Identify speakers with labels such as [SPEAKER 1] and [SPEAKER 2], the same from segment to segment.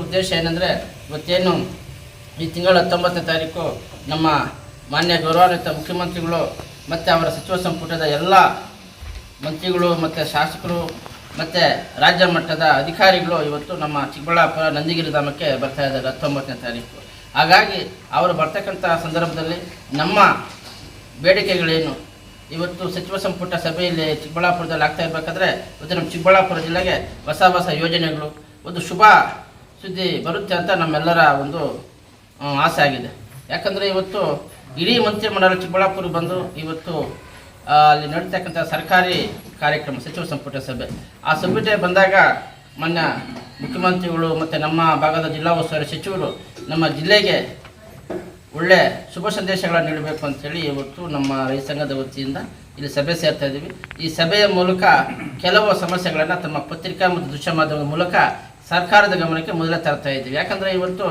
[SPEAKER 1] ಉದ್ದೇಶ ಏನಂದರೆ ಇವತ್ತೇನು ಈ ತಿಂಗಳ ಹತ್ತೊಂಬತ್ತನೇ ತಾರೀಕು ನಮ್ಮ ಮಾನ್ಯ ಗೌರವಾನ್ವಿತ ಮುಖ್ಯಮಂತ್ರಿಗಳು ಮತ್ತು ಅವರ ಸಚಿವ ಸಂಪುಟದ ಎಲ್ಲ ಮಂತ್ರಿಗಳು ಮತ್ತು ಶಾಸಕರು ಮತ್ತು ರಾಜ್ಯ ಮಟ್ಟದ ಅಧಿಕಾರಿಗಳು ಇವತ್ತು ನಮ್ಮ ಚಿಕ್ಕಬಳ್ಳಾಪುರ ನಂದಿಗಿರಿ ಧಾಮಕ್ಕೆ ಬರ್ತಾ ಇದ್ದಾರೆ ಹತ್ತೊಂಬತ್ತನೇ ತಾರೀಕು. ಹಾಗಾಗಿ ಅವರು ಬರ್ತಕ್ಕಂಥ ಸಂದರ್ಭದಲ್ಲಿ ನಮ್ಮ ಬೇಡಿಕೆಗಳೇನು? ಇವತ್ತು ಸಚಿವ ಸಂಪುಟ ಸಭೆಯಲ್ಲಿ ಚಿಕ್ಕಬಳ್ಳಾಪುರದಲ್ಲಿ ಆಗ್ತಾ ಇರಬೇಕಾದ್ರೆ, ಇವತ್ತು ನಮ್ಮ ಚಿಕ್ಕಬಳ್ಳಾಪುರ ಜಿಲ್ಲೆಗೆ ಹೊಸ ಹೊಸ ಯೋಜನೆಗಳು, ಒಂದು ಶುಭ ಸುದ್ದಿ ಬರುತ್ತೆ ಅಂತ ನಮ್ಮೆಲ್ಲರ ಒಂದು ಆಸೆ ಆಗಿದೆ. ಯಾಕಂದರೆ ಇವತ್ತು ಇಡೀ ಮಂತ್ರಿಮಂಡಲ ಚಿಕ್ಕಬಳ್ಳಾಪುರ ಬಂದು ಇವತ್ತು ಅಲ್ಲಿ ನಡೀತಕ್ಕಂಥ ಸರ್ಕಾರಿ ಕಾರ್ಯಕ್ರಮ, ಸಚಿವ ಸಂಪುಟ ಸಭೆ. ಆ ಸಭೆ ಬಂದಾಗ ಮೊನ್ನೆ ಮುಖ್ಯಮಂತ್ರಿಗಳು ಮತ್ತು ನಮ್ಮ ಭಾಗದ ಜಿಲ್ಲಾ ಉಸ್ತುವಾರಿ ಸಚಿವರು ನಮ್ಮ ಜಿಲ್ಲೆಗೆ ಒಳ್ಳೆ ಶುಭ ಸಂದೇಶಗಳನ್ನು ನೀಡಬೇಕು ಅಂತೇಳಿ ಇವತ್ತು ನಮ್ಮ ರೈತ ಸಂಘದ ವತಿಯಿಂದ ಇಲ್ಲಿ ಸಭೆ ಸೇರ್ತಾ ಇದ್ದೀವಿ. ಈ ಸಭೆಯ ಮೂಲಕ ಕೆಲವು ಸಮಸ್ಯೆಗಳನ್ನು ತಮ್ಮ ಪತ್ರಿಕಾ ಮತ್ತು ದೃಶ್ಯ ಮಾಧ್ಯಮದ ಮೂಲಕ ಸರ್ಕಾರದ ಗಮನಕ್ಕೆ ಮೊದಲೇ ತರ್ತಾ ಇದ್ದೀವಿ. ಯಾಕಂದರೆ ಇವತ್ತು,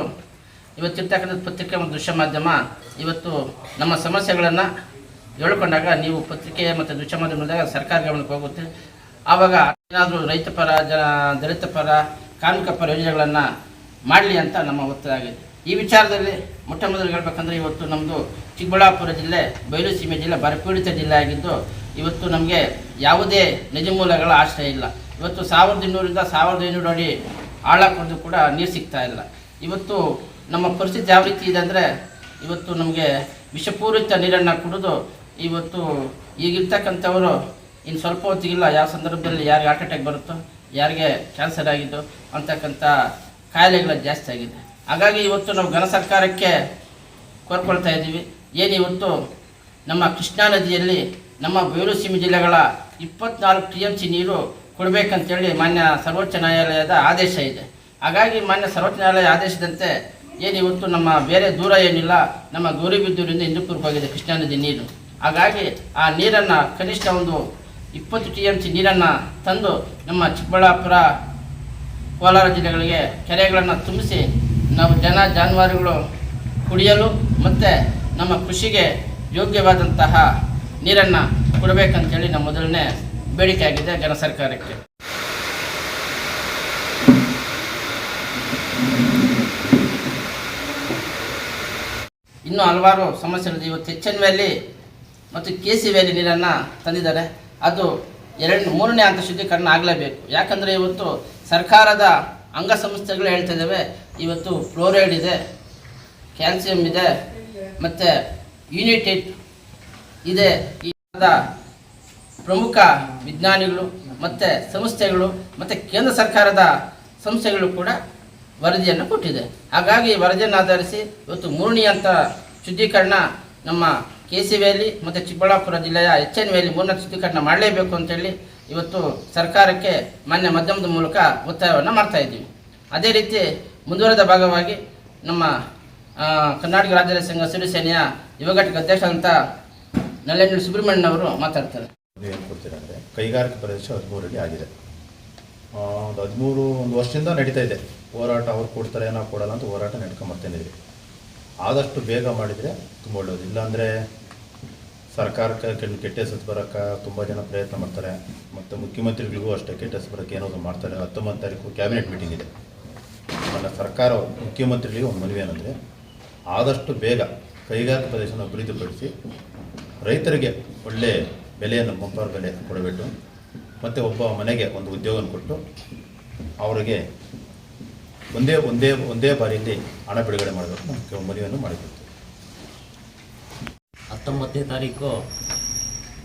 [SPEAKER 1] ಇವತ್ತಿರ್ತಕ್ಕಂಥ ಪತ್ರಿಕೆ ಮತ್ತು ದೃಶ್ಯ ಮಾಧ್ಯಮ ಇವತ್ತು ನಮ್ಮ ಸಮಸ್ಯೆಗಳನ್ನು ಹೇಳ್ಕೊಂಡಾಗ ನೀವು ಪತ್ರಿಕೆ ಮತ್ತು ದೃಶ್ಯ ಮಾಧ್ಯಮದಾಗ ಸರ್ಕಾರ ಗಮನಕ್ಕೆ ಹೋಗುತ್ತೆ. ಆವಾಗ ಏನಾದರೂ ರೈತ ಪರ, ಜನ, ದಲಿತ ಪರ, ಕಾರ್ಮಿಕ ಪರ ಯೋಜನೆಗಳನ್ನು ಮಾಡಲಿ ಅಂತ ನಮ್ಮ ಒತ್ತಾಗಿದೆ ಈ ವಿಚಾರದಲ್ಲಿ ಮೊಟ್ಟ ಮೊದಲು ಹೇಳ್ಬೇಕಂದ್ರೆ ಇವತ್ತು ನಮ್ಮದು ಚಿಕ್ಕಬಳ್ಳಾಪುರ ಜಿಲ್ಲೆ ಬಯಲು ಸೀಮೆ ಜಿಲ್ಲೆ ಬರಪೀಡಿತ ಜಿಲ್ಲೆ ಆಗಿದ್ದು, ಇವತ್ತು ನಮಗೆ ಯಾವುದೇ ನಿಜ ಮೂಲಗಳ ಆಶ್ರಯ ಇಲ್ಲ. ಇವತ್ತು ಸಾವಿರದ ಇನ್ನೂರಿಂದ ಸಾವಿರದ ಐನೂರು ಅಡಿ ಆಳ ಕೂಡ ನೀರು ಸಿಗ್ತಾ ಇಲ್ಲ. ಇವತ್ತು ನಮ್ಮ ಪರಿಸ್ಥಿತಿ ಯಾವ ರೀತಿ ಇದೆ ಅಂದರೆ, ಇವತ್ತು ನಮಗೆ ವಿಷಪೂರಿತ ನೀರನ್ನು ಕುಡಿದು ಇವತ್ತು ಈಗಿರ್ತಕ್ಕಂಥವರು ಇನ್ನು ಸ್ವಲ್ಪ ಹೊತ್ತಿಗಿಲ್ಲ, ಯಾವ ಸಂದರ್ಭದಲ್ಲಿ ಯಾರಿಗೆ ಹಾರ್ಟ್ ಅಟ್ಯಾಕ್ ಬರುತ್ತೋ, ಯಾರಿಗೆ ಕ್ಯಾನ್ಸರ್ ಆಗಿದ್ದು ಅಂತಕ್ಕಂಥ ಕಾಯಿಲೆಗಳು ಜಾಸ್ತಿ ಆಗಿದೆ. ಹಾಗಾಗಿ ಇವತ್ತು ನಾವು ಘನ ಸರ್ಕಾರಕ್ಕೆ ಕೋರ್ಕೊಳ್ತಾ ಇದ್ದೀವಿ. ಏನು ಇವತ್ತು ನಮ್ಮ ಕೃಷ್ಣಾ ನದಿಯಲ್ಲಿ ನಮ್ಮ ಸೀಮೆ ಜಿಲ್ಲೆಗಳ ಇಪ್ಪತ್ನಾಲ್ಕು ಟಿ ಎಂ ಸಿ ನೀರು ಕೊಡಬೇಕಂತೇಳಿ ಮಾನ್ಯ ಸರ್ವೋಚ್ಚ ನ್ಯಾಯಾಲಯದ ಆದೇಶ ಇದೆ. ಹಾಗಾಗಿ ಮಾನ್ಯ ಸರ್ವೋಚ್ಚ ನ್ಯಾಯಾಲಯ ಆದೇಶದಂತೆ ಏನು ಇವತ್ತು ನಮ್ಮ ಬೇರೆ ದೂರ ಏನಿಲ್ಲ, ನಮ್ಮ ಗೌರಿಬಿದ್ದೂರಿಂದ ಹಿಂದೂಪುರಕ್ಕೆ ಹೋಗಿದೆ ಕೃಷ್ಣಾ ನದಿ ನೀರು. ಹಾಗಾಗಿ ಆ ನೀರನ್ನು ಕನಿಷ್ಠ ಒಂದು ಇಪ್ಪತ್ತು ಟಿ ಎಂ ಸಿ ನೀರನ್ನು ತಂದು ನಮ್ಮ ಚಿಕ್ಕಬಳ್ಳಾಪುರ ಕೋಲಾರ ಜಿಲ್ಲೆಗಳಿಗೆ ಕೆರೆಗಳನ್ನು ತುಂಬಿಸಿ ನಾವು ಜನ ಜಾನುವಾರುಗಳು ಕುಡಿಯಲು ಮತ್ತು ನಮ್ಮ ಕೃಷಿಗೆ ಯೋಗ್ಯವಾದಂತಹ ನೀರನ್ನು ಕೊಡಬೇಕಂತೇಳಿ ನಮ್ಮ ಮೊದಲನೇ ಬೇಡಿಕೆ ಆಗಿದೆ ಜನ ಸರ್ಕಾರಕ್ಕೆ. ಇನ್ನೂ ಹಲವಾರು ಸಮಸ್ಯೆಗಳಿದೆ ಇವತ್ತು ಹೆಚ್ಚಿನ ವ್ಯಾಲಿ ಮತ್ತು ಕೆ ಸಿ ವ್ಯಾಲಿ ನೀರನ್ನು ತಂದಿದ್ದಾರೆ. ಅದು ಎರಡು, ಮೂರನೇ ಹಂತ ಶುದ್ಧೀಕರಣ ಆಗಲೇಬೇಕು. ಯಾಕಂದರೆ ಇವತ್ತು ಸರ್ಕಾರದ ಅಂಗಸಂಸ್ಥೆಗಳು ಹೇಳ್ತಾ ಇದ್ದಾವೆ, ಇವತ್ತು ಫ್ಲೋರೈಡ್ ಇದೆ, ಕ್ಯಾಲ್ಸಿಯಂ ಇದೆ, ಮತ್ತು ಯುನಿಟೆಡ್ ಇದೆ. ಈ ಪ್ರಮುಖ ವಿಜ್ಞಾನಿಗಳು ಮತ್ತು ಸಂಸ್ಥೆಗಳು ಮತ್ತು ಕೇಂದ್ರ ಸರ್ಕಾರದ ಸಂಸ್ಥೆಗಳು ಕೂಡ ವರದಿಯನ್ನು ಕೊಟ್ಟಿದೆ. ಹಾಗಾಗಿ ವರದಿಯನ್ನು ಆಧರಿಸಿ ಇವತ್ತು ಮೂರನೇ ಹಂತ ಶುದ್ಧೀಕರಣ ನಮ್ಮ ಕೆ ಸಿ ವ್ಯಾಲಿ ಮತ್ತು ಚಿಕ್ಕಬಳ್ಳಾಪುರ ಜಿಲ್ಲೆಯ ಎಚ್ ಎನ್ ವ್ಯಾಲಿ ಮೂರನೇ ಶುದ್ಧೀಕರಣ ಮಾಡಲೇಬೇಕು ಅಂತೇಳಿ ಇವತ್ತು ಸರ್ಕಾರಕ್ಕೆ ಮಾನ್ಯ ಮಾಧ್ಯಮದ ಮೂಲಕ ಒತ್ತಾಯವನ್ನು ಮಾಡ್ತಾ ಇದ್ದೀವಿ. ಅದೇ ರೀತಿ ಮುಂದುವರೆದ ಭಾಗವಾಗಿ ನಮ್ಮ ಕರ್ನಾಟಕ ರಾಜ್ಯ ಸಂಘ ಸಿರಿಸೇನೆಯ ಯುವ ಘಟಕ ಅಧ್ಯಕ್ಷರಾದಂಥ ನಲ್ಲೆಣ್ಣು ಸುಬ್ರಹ್ಮಣ್ಯನವರು ಮಾತಾಡ್ತಾರೆ.
[SPEAKER 2] ನೀವು ಏನು ಕೊಡ್ತೀರಾ ಅಂದರೆ ಕೈಗಾರಿಕಾ ಪ್ರದೇಶ ಹದಿಮೂರಲ್ಲಿ ಆಗಿದೆ. ಒಂದು ಹದಿಮೂರು, ಒಂದು ವರ್ಷದಿಂದ ನಡೀತಾ ಇದೆ. ಹೋರಾಟ ಅವ್ರು ಕೊಡ್ತಾರೆ ಏನೋ ಕೊಡಲ್ಲ ಅಂತ ಹೋರಾಟ ನಡ್ಕೊಂಬರ್ತಾನಿದ್ರಿ ಆದಷ್ಟು ಬೇಗ ಮಾಡಿದರೆ ತುಂಬ ಒಳ್ಳೆಯದು ಇಲ್ಲಾಂದರೆ ಸರ್ಕಾರಕ್ಕೆ ಕೆಟ್ಟ ಹೆಸರು ಬರೋಕ್ಕೆ ತುಂಬ ಜನ ಪ್ರಯತ್ನ ಮಾಡ್ತಾರೆ. ಮತ್ತು ಮುಖ್ಯಮಂತ್ರಿಗಳಿಗೂ ಅಷ್ಟೇ ಕೆಟ್ಟ ಹೆಸರು ಬರೋಕ್ಕೆ ಏನೋ ಮಾಡ್ತಾರೆ. ಹತ್ತೊಂಬತ್ತು ತಾರೀಕು ಕ್ಯಾಬಿನೆಟ್ ಮೀಟಿಂಗ್ ಇದೆ. ನನ್ನ ಸರ್ಕಾರ ಮುಖ್ಯಮಂತ್ರಿಗಳಿಗೆ ಒಂದು ಮನವಿ ಏನಂದರೆ ಆದಷ್ಟು ಬೇಗ ಕೈಗಾರಿಕಾ ಪ್ರದೇಶನ ಅಭಿವೃದ್ಧಿಪಡಿಸಿ ರೈತರಿಗೆ ಒಳ್ಳೆ ಬೆಲೆಯನ್ನು ಬಂಪರ್ ಬೆಲೆ ಕೊಡಬೇಕು ಮತ್ತು ಒಬ್ಬ ಮನೆಗೆ ಒಂದು ಉದ್ಯೋಗನ ಕೊಟ್ಟು ಅವರಿಗೆ ಒಂದೇ ಒಂದೇ ಒಂದೇ ಬಾರಿಯಲ್ಲಿ ಹಣ ಬಿಡುಗಡೆ ಮಾಡಬೇಕು ಮನೆಯನ್ನು ಮಾಡಿಕೊಡ್ತೀವಿ
[SPEAKER 3] ಹತ್ತೊಂಬತ್ತನೇ ತಾರೀಕು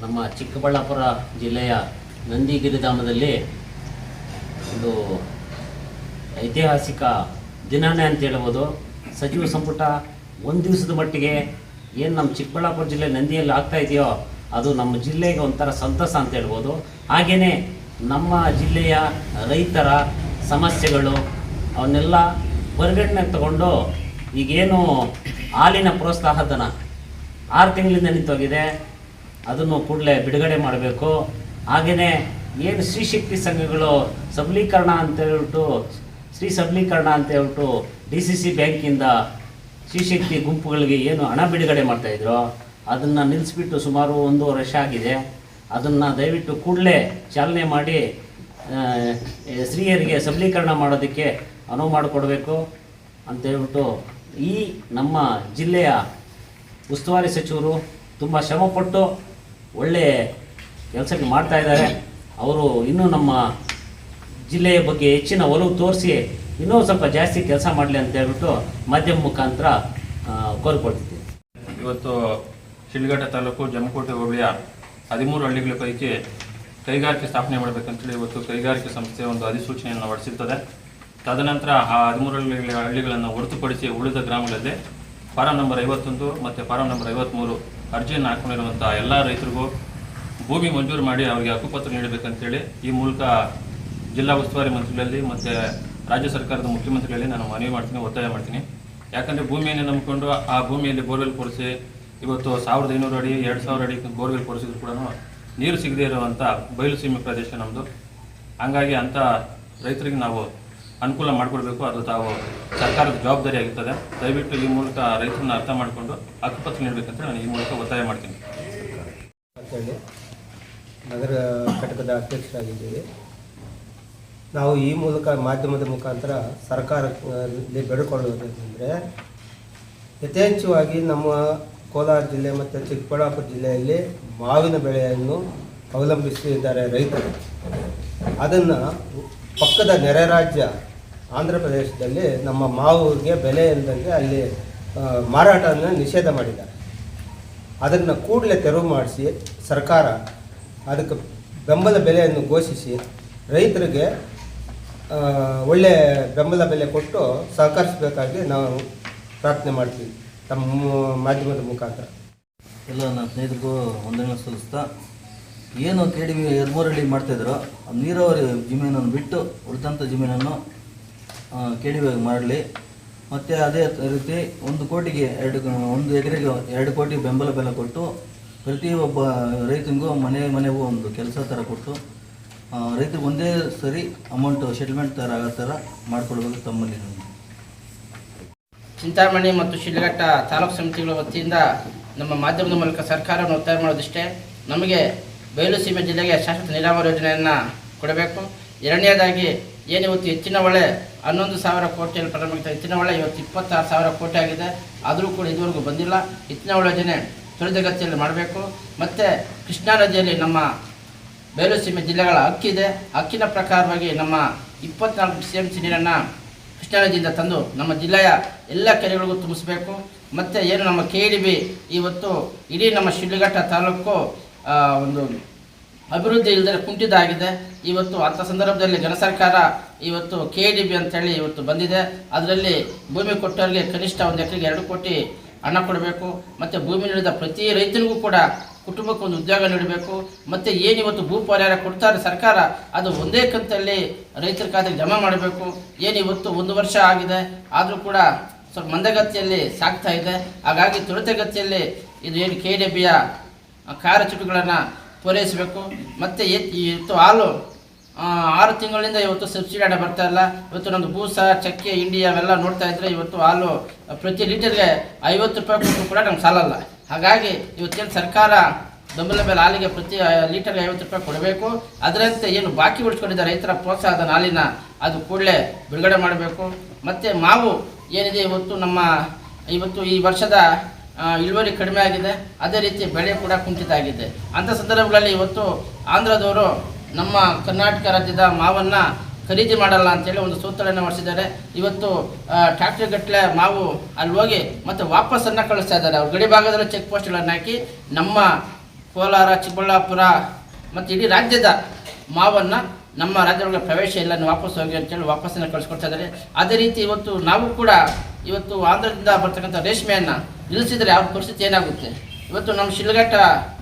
[SPEAKER 3] ನಮ್ಮ ಚಿಕ್ಕಬಳ್ಳಾಪುರ ಜಿಲ್ಲೆಯ ನಂದಿಗಿರಿಧಾಮದಲ್ಲಿ ಒಂದು ಐತಿಹಾಸಿಕ ದಿನನೇ ಅಂತ ಹೇಳ್ಬೋದು. ಸಚಿವ ಸಂಪುಟ ಒಂದು ದಿವಸದ ಮಟ್ಟಿಗೆ ಏನು ನಮ್ಮ ಚಿಕ್ಕಬಳ್ಳಾಪುರ ಜಿಲ್ಲೆ ನಂದಿಯಲ್ಲಿ ಆಗ್ತಾ ಇದೆಯೋ ಅದು ನಮ್ಮ ಜಿಲ್ಲೆಗೆ ಒಂಥರ ಸಂತಸ ಅಂತ ಹೇಳ್ಬೋದು. ಹಾಗೆಯೇ ನಮ್ಮ ಜಿಲ್ಲೆಯ ರೈತರ ಸಮಸ್ಯೆಗಳು, ಅವನ್ನೆಲ್ಲ ಪರಿಗಣನೆ ತಗೊಂಡು ಈಗೇನು ಹಾಲಿನ ಪ್ರೋತ್ಸಾಹ ಧನ ಆರು ತಿಂಗಳಿಂದ ನಿಂತೋಗಿದೆ. ಅದನ್ನು ಕೂಡಲೇ ಬಿಡುಗಡೆ ಮಾಡಬೇಕು. ಹಾಗೆಯೇ ಏನು ಸ್ತ್ರೀಶಕ್ತಿ ಸಂಘಗಳು ಸಬಲೀಕರಣ ಅಂತ ಹೇಳ್ಬಿಟ್ಟು ಸ್ತ್ರೀ ಸಬಲೀಕರಣ ಅಂತ ಹೇಳ್ಬಿಟ್ಟು ಡಿ ಸಿ ಸಿ ಬ್ಯಾಂಕಿಂದ ಸ್ತ್ರೀಶಕ್ತಿ ಗುಂಪುಗಳಿಗೆ ಏನು ಹಣ ಬಿಡುಗಡೆ ಮಾಡ್ತಾಯಿದ್ರು ಅದನ್ನು ನಿಲ್ಲಿಸ್ಬಿಟ್ಟು ಸುಮಾರು ಒಂದು ವರ್ಷ ಆಗಿದೆ. ಅದನ್ನು ದಯವಿಟ್ಟು ಕೂಡಲೇ ಚಾಲನೆ ಮಾಡಿ ಸ್ತ್ರೀಯರಿಗೆ ಸಬಲೀಕರಣ ಮಾಡೋದಕ್ಕೆ ಅನುವು ಮಾಡಿಕೊಡ್ಬೇಕು ಅಂತ ಹೇಳ್ಬಿಟ್ಟು ಈ ನಮ್ಮ ಜಿಲ್ಲೆಯ ಉಸ್ತುವಾರಿ ಸಚಿವರು ತುಂಬ ಶ್ರಮಪಟ್ಟು ಒಳ್ಳೆಯ ಕೆಲಸಕ್ಕೆ ಮಾಡ್ತಾ ಇದ್ದಾರೆ. ಅವರು ಇನ್ನೂ ನಮ್ಮ ಜಿಲ್ಲೆಯ ಬಗ್ಗೆ ಹೆಚ್ಚಿನ ಒಲವು ತೋರಿಸಿ ಇನ್ನೂ ಸ್ವಲ್ಪ ಜಾಸ್ತಿ ಕೆಲಸ ಮಾಡಲಿ ಅಂತ ಹೇಳ್ಬಿಟ್ಟು ಮಾಧ್ಯಮ ಮುಖಾಂತರ ಕೋರಿಕೊಳ್ತಿದ್ದೀವಿ
[SPEAKER 4] ಇವತ್ತು ಶಿಡ್ಲಘಟ್ಟ ತಾಲೂಕು ಜಮಕೋಟೆ ಹೋಬಳಿಯ ಹದಿಮೂರು ಹಳ್ಳಿಗಳ ಪೈಕಿ ಕೈಗಾರಿಕೆ ಸ್ಥಾಪನೆ ಮಾಡಬೇಕಂತೇಳಿ ಇವತ್ತು ಕೈಗಾರಿಕೆ ಸಂಸ್ಥೆ ಒಂದು ಅಧಿಸೂಚನೆಯನ್ನು ಹೊರಡಿಸಿರ್ತದೆ. ತದನಂತರ ಆ ಹದಿಮೂರು ಹಳ್ಳಿಗಳ ಹಳ್ಳಿಗಳನ್ನು ಹೊರತುಪಡಿಸಿ ಉಳಿದ ಗ್ರಾಮಗಳಲ್ಲಿ ಫಾರಂ ನಂಬರ್ ಐವತ್ತೊಂದು ಮತ್ತು ಫಾರಂ ನಂಬರ್ ಐವತ್ತ್ಮೂರು ಅರ್ಜಿಯನ್ನು ಹಾಕೊಂಡಿರುವಂಥ ಎಲ್ಲ ರೈತರಿಗೂ ಭೂಮಿ ಮಂಜೂರು ಮಾಡಿ ಅವರಿಗೆ ಹಕ್ಕುಪತ್ರ ನೀಡಬೇಕಂತೇಳಿ ಈ ಮೂಲಕ ಜಿಲ್ಲಾ ಉಸ್ತುವಾರಿ ಮಂತ್ರಿಗಳಲ್ಲಿ ಮತ್ತು ರಾಜ್ಯ ಸರ್ಕಾರದ ಮುಖ್ಯಮಂತ್ರಿಗಳಲ್ಲಿ ನಾನು ಮನವಿ ಮಾಡ್ತೀನಿ, ಒತ್ತಾಯ ಮಾಡ್ತೀನಿ. ಯಾಕಂದರೆ ಭೂಮಿಯನ್ನು ನಂಬಿಕೊಂಡು ಆ ಭೂಮಿಯಲ್ಲಿ ಬೋರ್ವೆಲ್ ಕೊರೆಸಿ ಇವತ್ತು ಸಾವಿರದ ಐನೂರು ಅಡಿ, ಎರಡು ಸಾವಿರ ಅಡಿ ಬೋರ್ವೆಲ್ ಕೊರೆಸಿದ್ರು ಕೂಡ ನೀರು ಸಿಗದೇ ಇರುವಂಥ ಬಯಲು ಸೀಮೆ ಪ್ರದೇಶ ನಮ್ಮದು ಹಂಗಾಗಿ ಅಂಥ ರೈತರಿಗೆ ನಾವು ಅನುಕೂಲ ಮಾಡಿಕೊಡ್ಬೇಕು. ಅದು ತಾವು ಸರ್ಕಾರದ ಜವಾಬ್ದಾರಿ ಆಗಿರ್ತದೆ. ದಯವಿಟ್ಟು ಈ ಮೂಲಕ ರೈತರನ್ನ ಅರ್ಥ ಮಾಡಿಕೊಂಡು ಹಕ್ಕುಪತ್ರ ನೀಡಬೇಕಂತ ನಾನು ಈ ಮೂಲಕ ಒತ್ತಾಯ ಮಾಡ್ತೀನಿ.
[SPEAKER 5] ಅಂತೇಳಿ, ನಗರ ಘಟಕದ ಅಧ್ಯಕ್ಷರಾಗಿದ್ದೀವಿ. ನಾವು ಈ ಮೂಲಕ ಮಾಧ್ಯಮದ ಮುಖಾಂತರ ಸರ್ಕಾರದಲ್ಲಿ ಬೇಡಿಕೊಳ್ಳುವುದಂದರೆ ಯಥೇಚ್ಛವಾಗಿ ನಮ್ಮ ಕೋಲಾರ ಜಿಲ್ಲೆ ಮತ್ತು ಚಿಕ್ಕಬಳ್ಳಾಪುರ ಜಿಲ್ಲೆಯಲ್ಲಿ ಮಾವಿನ ಬೆಳೆಯನ್ನು ಅವಲಂಬಿಸಿದ್ದಾರೆ ರೈತರು. ಅದನ್ನು ಪಕ್ಕದ ನೆರೆ ರಾಜ್ಯ ಆಂಧ್ರ ಪ್ರದೇಶದಲ್ಲಿ ನಮ್ಮ ಮಾವಿಗೆ ಬೆಲೆ ಇಲ್ಲದಂಗೆ ಅಲ್ಲಿ ಮಾರಾಟವನ್ನು ನಿಷೇಧ ಮಾಡಿದ್ದಾರೆ. ಅದನ್ನು ಕೂಡಲೇ ತೆರವು ಮಾಡಿಸಿ ಸರ್ಕಾರ ಅದಕ್ಕೆ ಬೆಂಬಲ ಬೆಲೆಯನ್ನು ಘೋಷಿಸಿ ರೈತರಿಗೆ ಒಳ್ಳೆಯ ಒಳ್ಳೆ ಬೆಂಬಲ ಬೆಲೆ ಕೊಟ್ಟು ಸಹಕರಿಸಬೇಕಾಗಿ ನಾವು ಪ್ರಾರ್ಥನೆ ಮಾಡ್ತೀವಿ. ತಮ್ಮ ಮಾಧ್ಯಮದ ಮುಖಾಂತರ.
[SPEAKER 6] ಎಲ್ಲ ನನ್ನ ಸ್ನೇಹಿತರಿಗೂ ವಂದನೆ ಸಲ್ಲಿಸ್ತಾ, ಏನು ಕೆ ಡಿ ಬಿ ಎರ್ಮೂರಳ್ಳಿ ಮಾಡ್ತಾಯಿದ್ರು ನೀರಾವರಿ ಜಮೀನನ್ನು ಬಿಟ್ಟು ಉಳಿದಂಥ ಜಮೀನನ್ನು ಕೆ ಡಿ ಬಿ ಮಾಡಲಿ ಮತ್ತು ಅದೇ ರೀತಿ ಒಂದು ಕೋಟಿಗೆ ಎರಡು, ಒಂದು ಎಕರೆಗೆ ಎರಡು ಕೋಟಿ ಬೆಂಬಲ ಬೆಲೆ ಕೊಟ್ಟು, ಪ್ರತಿಯೊಬ್ಬ ರೈತನಿಗೂ ಮನೆ ಮನೆಗೂ ಒಂದು ಕೆಲಸ ಥರ ಕೊಟ್ಟು ರೈತರಿಗೆ ಒಂದೇ ಸರಿ ಅಮೌಂಟು ಸೆಟಲ್ಮೆಂಟ್ ಥರ ಆಗೋ ಥರ ಮಾಡಿಕೊಡ್ಬೇಕು ತಮ್ಮಲ್ಲಿ.
[SPEAKER 1] ಚಿಂತಾಮಣಿ ಮತ್ತು ಶಿಡ್ಲಘಟ್ಟ ತಾಲೂಕು ಸಮಿತಿಗಳ ವತಿಯಿಂದ ನಮ್ಮ ಮಾಧ್ಯಮದ ಮೂಲಕ ಸರ್ಕಾರವನ್ನು ಒತ್ತಾಯ ಮಾಡೋದಿಷ್ಟೇ. ನಮಗೆ ಬಯಲು ಸೀಮೆ ಜಿಲ್ಲೆಗೆ ಶಾಶ್ವತ ನೀರಾವರಿ ಯೋಜನೆಯನ್ನು ಕೊಡಬೇಕು. ಎರಡನೇದಾಗಿ ಏನಿವತ್ತು ಹೆಚ್ಚಿನ ಹೊಳೆ ಹನ್ನೊಂದು ಸಾವಿರ ಕೋಟಿಯಲ್ಲಿ ಪ್ರಾರಂಭಿಸಿದ ಹೆಚ್ಚಿನ ಹೊಳೆ ಇವತ್ತು ಇಪ್ಪತ್ತಾರು ಸಾವಿರ ಕೋಟಿ ಆಗಿದೆ. ಆದರೂ ಕೂಡ ಇದುವರೆಗೂ ಬಂದಿಲ್ಲ. ಹೆಚ್ಚಿನ ಹೊಳೆ ಯೋಜನೆ ತ್ವರಿತಗತಿಯಲ್ಲಿ ಮಾಡಬೇಕು. ಮತ್ತು ಕೃಷ್ಣಾ ನದಿಯಲ್ಲಿ ನಮ್ಮ ಬಯಲು ಸೀಮೆ ಜಿಲ್ಲೆಗಳ ಹಕ್ಕಿದೆ. ಹಕ್ಕಿನ ಪ್ರಕಾರವಾಗಿ ನಮ್ಮ ಇಪ್ಪತ್ನಾಲ್ಕು ಸಿ ಎಂ ಸಿ ನೀರನ್ನು ಕೃಷ್ಣಾ ನದಿಯಿಂದ ತಂದು ನಮ್ಮ ಜಿಲ್ಲೆಯ ಎಲ್ಲ ಕೆರೆಗಳಿಗೂ ತುಂಬಿಸಬೇಕು. ಮತ್ತು ಏನು ನಮ್ಮ ಕೆ ಇವತ್ತು ಇಡೀ ನಮ್ಮ ಶಿಡ್ಲಘಟ್ಟ ತಾಲೂಕು ಒಂದು ಅಭಿವೃದ್ಧಿ ಇಲ್ಲದೆ ಕುಂಠಿದಾಗಿದೆ ಇವತ್ತು ಅಂಥ ಸಂದರ್ಭದಲ್ಲಿ ಜನ ಸರ್ಕಾರ ಇವತ್ತು ಕೆ ಡಿ ಬಿ ಅಂತೇಳಿ ಇವತ್ತು ಬಂದಿದೆ. ಅದರಲ್ಲಿ ಭೂಮಿ ಕೊಟ್ಟವರಿಗೆ ಕನಿಷ್ಠ ಒಂದು ಎಕರೆಗೆ ಎರಡು ಕೋಟಿ ಹಣ ಕೊಡಬೇಕು. ಮತ್ತು ಭೂಮಿ ನೀಡಿದ ಪ್ರತಿ ರೈತನಿಗೂ ಕೂಡ ಕುಟುಂಬಕ್ಕೆ ಒಂದು ಉದ್ಯೋಗ ನೀಡಬೇಕು, ಮತ್ತು ಏನು ಇವತ್ತು ಭೂ ಪರಿಹಾರ ಕೊಡ್ತಾರೆ ಸರ್ಕಾರ, ಅದು ಒಂದೇ ಕಂತಲ್ಲಿ ರೈತರ ಖಾತೆಗೆ ಜಮಾ ಮಾಡಬೇಕು. ಏನು ಇವತ್ತು ಒಂದು ವರ್ಷ ಆಗಿದೆ, ಆದರೂ ಕೂಡ ಸ್ವಲ್ಪ ಮಂದಗತಿಯಲ್ಲಿ ಸಾಗ್ತಾ ಇದೆ. ಹಾಗಾಗಿ ತ್ವರಿತಗತಿಯಲ್ಲಿ ಇದು ಏನು ಕೆ ಡಿ ಬಿಯ ಕಾರ್ಯಚಟುಗಳನ್ನು ಪೂರೈಸಬೇಕು. ಮತ್ತು ಇವತ್ತು ಹಾಲು ಆರು ತಿಂಗಳಿಂದ ಇವತ್ತು ಸಬ್ಸಿಡಿ ಹಣ ಬರ್ತಾ ಇಲ್ಲ. ಇವತ್ತು ನಮ್ಮದು ಬೂಸ, ಚಕ್ಕೆ ಇಂಡಿಯಾ ಅವೆಲ್ಲ ನೋಡ್ತಾ ಇದ್ರೆ ಇವತ್ತು ಹಾಲು ಪ್ರತಿ ಲೀಟರ್ಗೆ ಐವತ್ತು ರೂಪಾಯಿ ಕೂಡ ನಮ್ಗೆ ಸಾಲಲ್ಲ. ಹಾಗಾಗಿ ಇವತ್ತೇನು ಸರ್ಕಾರ ಬೆಂಬಲ ಬೆಲೆ ಹಾಲಿಗೆ ಪ್ರತಿ ಲೀಟರ್ಗೆ ಐವತ್ತು ರೂಪಾಯಿ ಕೊಡಬೇಕು, ಅದರಂತೆ ಏನು ಬಾಕಿ ಉಳಿಸ್ಕೊಂಡಿದ್ದ ರೈತರ ಪ್ರೋತ್ಸಾಹದ ಹಾಲಿನ, ಅದು ಕೂಡಲೇ ಬಿಡುಗಡೆ ಮಾಡಬೇಕು. ಮತ್ತು ಮಾವು ಏನಿದೆ ಇವತ್ತು ನಮ್ಮ, ಇವತ್ತು ಈ ವರ್ಷದ ಇಳುವರಿ ಕಡಿಮೆ ಆಗಿದೆ, ಅದೇ ರೀತಿ ಬೆಳೆ ಕೂಡ ಕುಂಠಿತ ಆಗಿದೆ. ಅಂಥ ಸಂದರ್ಭಗಳಲ್ಲಿ ಇವತ್ತು ಆಂಧ್ರದವರು ನಮ್ಮ ಕರ್ನಾಟಕ ರಾಜ್ಯದ ಮಾವನ್ನು ಖರೀದಿ ಮಾಡಲ್ಲ ಅಂತೇಳಿ ಒಂದು ಸೂತ್ರವನ್ನು ಮಾಡಿಸಿದ್ದಾರೆ. ಇವತ್ತು ಟ್ರ್ಯಾಕ್ಟರ್ ಗಟ್ಟಲೆ ಮಾವು ಅಲ್ಲಿ ಹೋಗಿ ಮತ್ತೆ ವಾಪಸ್ಸನ್ನು ಕಳಿಸ್ತಾ ಇದ್ದಾರೆ. ಅವ್ರು ಗಡಿ ಭಾಗದಲ್ಲಿ ಚೆಕ್ ಪೋಸ್ಟ್ಗಳನ್ನು ಹಾಕಿ ನಮ್ಮ ಕೋಲಾರ, ಚಿಕ್ಕಬಳ್ಳಾಪುರ ಮತ್ತು ಇಡೀ ರಾಜ್ಯದ ಮಾವನ್ನು ನಮ್ಮ ರಾಜ್ಯದೊಳಗೆ ಪ್ರವೇಶ ಇಲ್ಲ ವಾಪಸ್ ಹೋಗಿ ಅಂತೇಳಿ ವಾಪಸ್ಸನ್ನು ಕಳಿಸ್ಕೊಡ್ತಾ ಇದ್ದಾರೆ. ಅದೇ ರೀತಿ ಇವತ್ತು ನಾವು ಕೂಡ ಇವತ್ತು ಆಂಧ್ರದಿಂದ ಬರ್ತಕ್ಕಂಥ ರೇಷ್ಮೆಯನ್ನು ನಿಲ್ಲಿಸಿದರೆ ಅವ್ರ ಪರಿಸ್ಥಿತಿ ಏನಾಗುತ್ತೆ? ಇವತ್ತು ನಮ್ಮ ಶಿಲ್ಘಟ್ಟ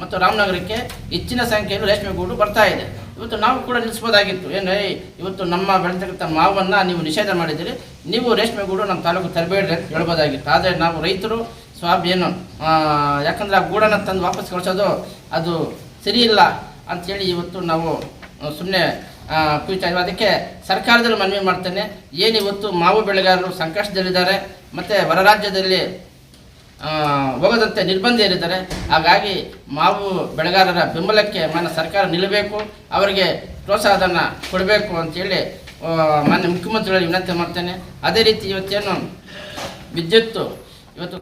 [SPEAKER 1] ಮತ್ತು ರಾಮನಗರಕ್ಕೆ ಹೆಚ್ಚಿನ ಸಂಖ್ಯೆಯಲ್ಲಿ ರೇಷ್ಮೆ ಗೂಡು ಬರ್ತಾ ಇದೆ. ಇವತ್ತು ನಾವು ಕೂಡ ನಿಲ್ಲಿಸ್ಬೋದಾಗಿತ್ತು. ಏನು ಇವತ್ತು ನಮ್ಮ ಬೆಳೆತಕ್ಕಂಥ ಮಾವನ್ನು ನೀವು ನಿಷೇಧ ಮಾಡಿದ್ದೀರಿ. ನೀವು ರೇಷ್ಮೆ ಗೂಡು ನಮ್ಮ ತಾಲೂಕು ತರಬೇಡ್ರಿ ಅಂತ ಹೇಳ್ಬೋದಾಗಿತ್ತು. ಆದರೆ ನಾವು ರೈತರು ಸ್ವಾಬ್ ಏನು ಯಾಕಂದ್ರೆ ಆ ಗೂಡನ್ನು ತಂದು ವಾಪಸ್ ಕಳಿಸೋದು ಅದು ಸರಿ ಇಲ್ಲ ಅಂಥೇಳಿ ಇವತ್ತು ನಾವು ಸುಮ್ಮನೆ ಇದ್ದೀವಿ ಅದಕ್ಕೆ ಸರ್ಕಾರದಲ್ಲಿ ಮನವಿ ಮಾಡ್ತೇನೆ. ಏನು ಇವತ್ತು ಮಾವು ಬೆಳೆಗಾರರು ಸಂಕಷ್ಟದಲ್ಲಿದ್ದಾರೆ, ಮತ್ತು ಹೊರ ರಾಜ್ಯದಲ್ಲಿ ಹೋಗದಂತೆ ನಿರ್ಬಂಧ ಏನಿದ್ದಾರೆ ಹಾಗಾಗಿ ಮಾವು ಬೆಳೆಗಾರರ ಬೆಂಬಲಕ್ಕೆ ಮಾನ್ಯ ಸರ್ಕಾರ ನಿಲ್ಲಬೇಕು, ಅವರಿಗೆ ಪ್ರೋತ್ಸಾಹಧನ ಕೊಡಬೇಕು ಅಂತೇಳಿ ಮಾನ್ಯ ಮುಖ್ಯಮಂತ್ರಿಗಳಿಗೆ ವಿನಂತಿ ಮಾಡ್ತೇನೆ. ಅದೇ ರೀತಿ ಇವತ್ತೇನು ವಿದ್ಯುತ್ತು, ಇವತ್ತು